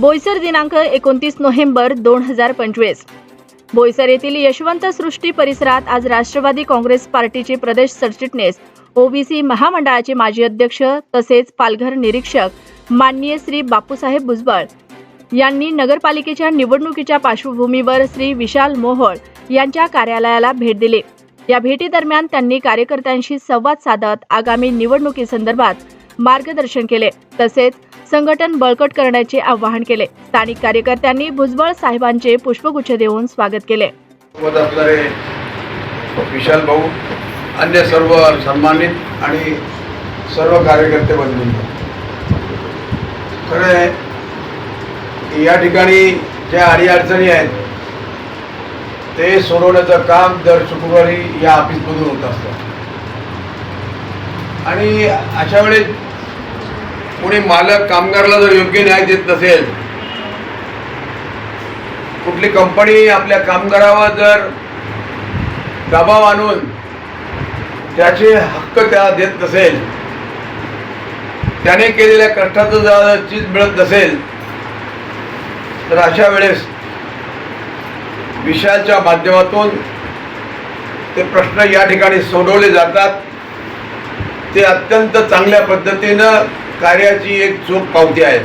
बोईसर दिनांक एकोणतीस नोव्हेंबर दोन हजार पंचवीस. बोईसर येथील यशवंत सृष्टी परिसरात आज राष्ट्रवादी काँग्रेस पार्टीचे प्रदेश सरचिटणीस ओबीसी महामंडळाचे माजी अध्यक्ष तसेच पालघर निरीक्षक माननीय श्री बापूसाहेब भुजबळ यांनी नगरपालिकेच्या निवडणुकीच्या पार्श्वभूमीवर श्री विशाल मोहोळ यांच्या कार्यालयाला भेट दिली. या भेटीदरम्यान त्यांनी कार्यकर्त्यांशी संवाद साधत आगामी निवडणुकीसंदर्भात मार्गदर्शन केले. तसेच संघटन बळकट करण्याचे आवाहन केले. स्थानिक कार्यकर्त्यांनी भुजबळ साहेबांचे पुष्पगुच्छ देऊन स्वागत केले. विशाल भाऊ अन्य सर्व सन्मानित आणि सर्व कार्यकर्ते बंधूंनो. खरं आहे या ठिकाणी ज्या अडीअडचणी आहेत ते सोडवण्याचं काम दर शुक्रवारी या ऑफिसमधून होत असतं. आणि अशा वेळेस कोणी मालक कामगाराला जर योग्य न्याय देत नसेल कुठली कंपनी आपल्या कामगारावर जर दबाव आणून त्याचे हक्क त्याला देत नसेल त्याने केलेल्या कष्टाचं जर चीज मिळत नसेल तर अशा वेळेस विषयाच्या माध्यमातून ते प्रश्न या ठिकाणी सोडवले जातात. ते अत्यंत चांगल्या पद्धतीनं कार्याची एक चोख पावती आहे.